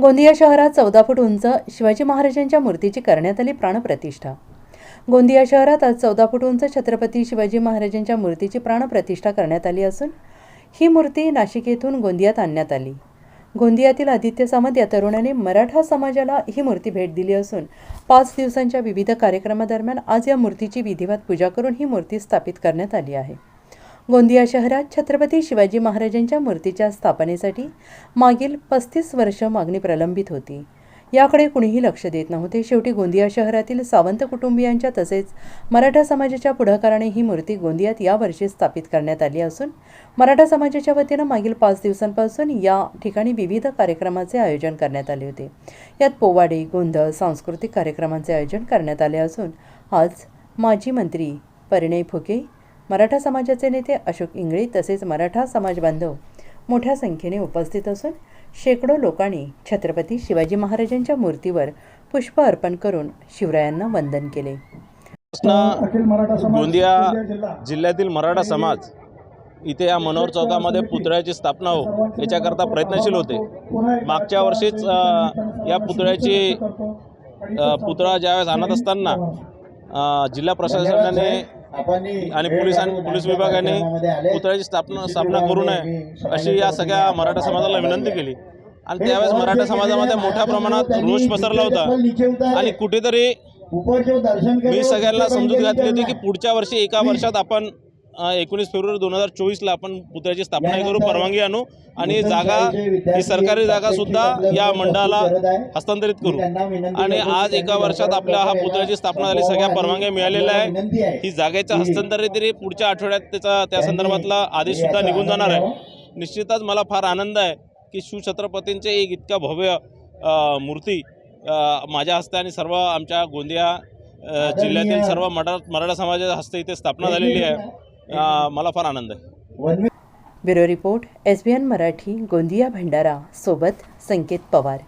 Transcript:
गोंदिया शहरात चौदा फूट उंच शिवाजी महाराजांच्या मूर्तीची करण्यात आली प्राणप्रतिष्ठा. गोंदिया शहरात आज चौदा फूट उंच छत्रपती शिवाजी महाराजांच्या मूर्तीची प्राणप्रतिष्ठा करण्यात आली असून ही मूर्ती नाशिक येथून गोंदियात आणण्यात आली. गोंदियातील आदित्य सामंत या तरुणाने मराठा समाजाला ही मूर्ती भेट दिली असून पाच दिवसांच्या विविध कार्यक्रमादरम्यान आज या मूर्तीची विधिवत पूजा करून ही मूर्ती स्थापित करण्यात आली आहे. गोंदिया शहरात छत्रपती शिवाजी महाराजांच्या मूर्तीच्या स्थापनेसाठी मागील पस्तीस वर्ष मागणी प्रलंबित होती. याकडे कुणीही लक्ष देत नव्हते. शेवटी गोंदिया शहरातील सावंत कुटुंबियांच्या तसेच मराठा समाजाच्या पुढाकाराने ही मूर्ती गोंदियात यावर्षी स्थापित करण्यात आली असून मराठा समाजाच्या वतीनं मागील पाच दिवसांपासून या ठिकाणी विविध कार्यक्रमाचे आयोजन करण्यात आले होते. यात पोवाडे गोंधळ सांस्कृतिक कार्यक्रमांचे आयोजन करण्यात आले असून आज माजी मंत्री परिणय फुके मराठा समाजाचे नेते अशोक इंगळे तसेच मराठा समाज बांधव मोठ्या संख्येने उपस्थित असून शेकडो लोकांनी छत्रपती शिवाजी महाराजांच्या मूर्तीवर पुष्प अर्पण करून शिवरायांना वंदन केले. गोंदिया जिल्हा. जिल्ह्यातील मराठा समाज इथे या मनोहर चौकामध्ये पुतळ्याची स्थापना हो याच्याकरता प्रयत्नशील होते. मागच्या वर्षीच या पुतळ्याची पुतळा ज्यावेळेस आणत असताना जिल्हा प्रशासनाने आणि पोलिसांनी पोलीस विभागाने पुतळ्याची स्थापना स्थापना करू नये अशी या सगळ्या मराठा समाजाला विनंती केली. आणि त्यावेळेस मराठा समाजामध्ये मोठ्या प्रमाणात रोष पसरला होता. आणि कुठेतरी मी सगळ्यांना समजूत घातली होती की पुढच्या वर्षी एका वर्षात आपण एकोणीस फेब्रुवारी दोन हजार चोवीसला आपण पुतळ्याची स्थापना करू परवानगी आणू आणि जागा ही सरकारी जागा सुद्धा या मंडळाला हस्तांतरित करू. आणि आज एका वर्षात आपल्या हा पुतळ्याची स्थापना झाली सगळ्या परवानग्या मिळालेल्या आहे ही जागेच्या हस्तांतरित तरी पुढच्या आठवड्यात त्याचा त्या संदर्भातला आदेश सुद्धा निघून जाणार आहे. निश्चितच मला फार आनंद आहे की शिवछत्रपतींचे एक इतका भव्य मूर्ती माझ्या हस्ते आणि सर्व आमच्या गोंदिया जिल्ह्यातील सर्व मराठा मराठा समाजाच्या हस्ते इथे स्थापना झालेली आहे. मला फार आनंद आहे. Bureau report S B N Marathi Gondia Bhandara सोबत संकेत पवार.